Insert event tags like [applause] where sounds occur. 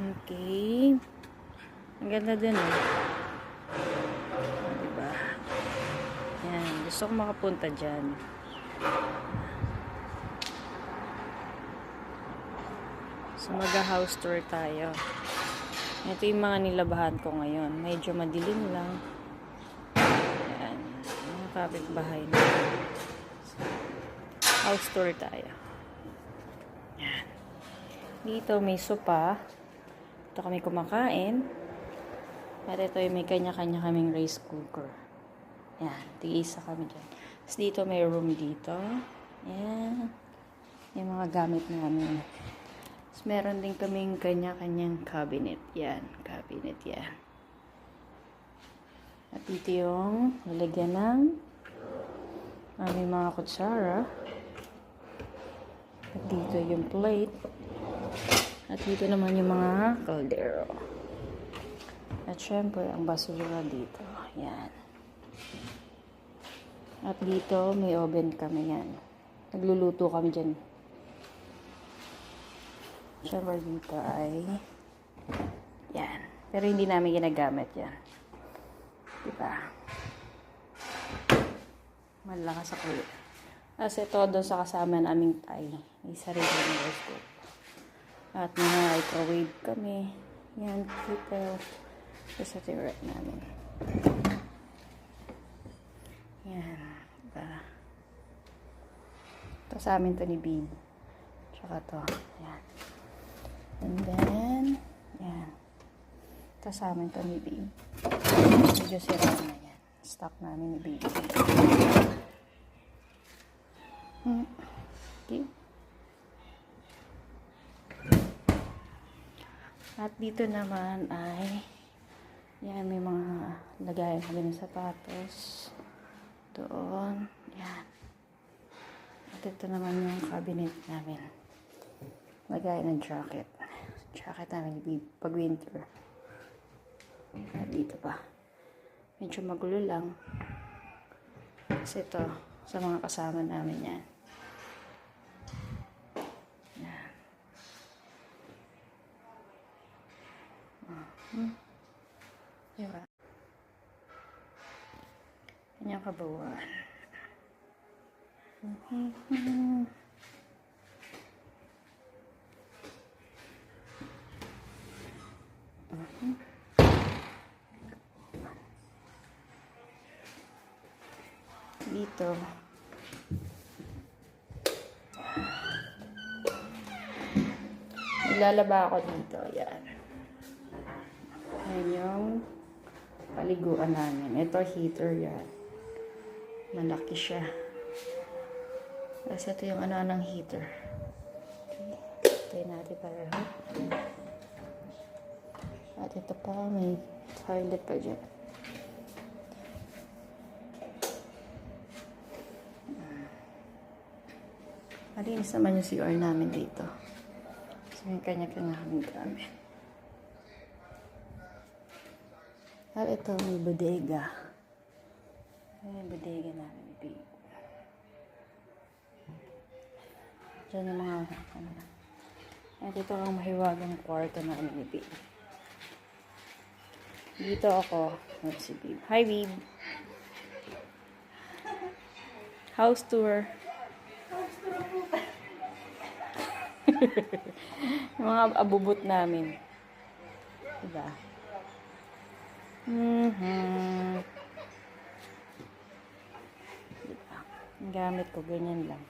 Okay. Ang ganda din eh. Diba? Yan. Gusto ko makapunta dyan. So, mag-house tour tayo. Ito yung mga nilabahan ko ngayon. Medyo madilim lang. Ayan. Mga kapitbahay na. So, house tour tayo. Ayan. Dito may sopa. Ito kami kumakain. At ito yung may kanya-kanya kaming rice cooker. Ayan. Tig-isa kami dyan. Tapos dito may room dito. Ayan. Yung mga gamit namin. Tapos meron din kaming kanya-kanyang cabinet. Yan, cabinet yan. At dito yung lalagyan ng aming mga kutsara. At dito yung plate. At dito naman yung mga kaldero. At syempre, ang basura dito. Yan. At dito, may oven kami yan. Nagluluto kami dyan. Siyempre dito ay yan. Pero hindi namin ginagamit yan. Diba? Malakas ako. Kasi todo sa kasama naming tay. May sarili ng rice. At may microwave kami. Yan, people. Sa sa tirek namin. Yan. Diba? Ito sa amin to ni Bean. Tsaka to. Yan. And then, yan. Ito sa amin to ni Bean. Medyo sira na yan. Stock namin ni Bean. Hmm. Okay. At dito naman ay yan, may mga lagayan kami ng sapatos. Doon. Yan. At ito naman yung cabinet namin. Lagayan ng jacket. Jacket namin pag winter. At dito pa. Medyo magulo lang. Kasi ito, sa mga kasama namin. Yan. Hmm. Diba? Kanyang kabuuan. Mhm. Mhm. Dito. Nilalaba ako dito. Yan. Yan yung paliguan namin. Ito heater yan. Malaki siya. Tapos ito yung ano ng heater. Okay. Tayo natin para. At ito pa, may toilet pa dyan. Malinis naman yung CR namin dito. So, may kanya-kanya kaming gamit. At ito, may bodega. May bodega namin. Diyan yung mga, ano na. At ito ang mahiwagang kwarto namin ni babe. Dito ako, at si babe. Hi, babe. House tour. [laughs] yung mga abubot namin. Diba? Mhm. Diba? Ang gamit ko, ganyan lang.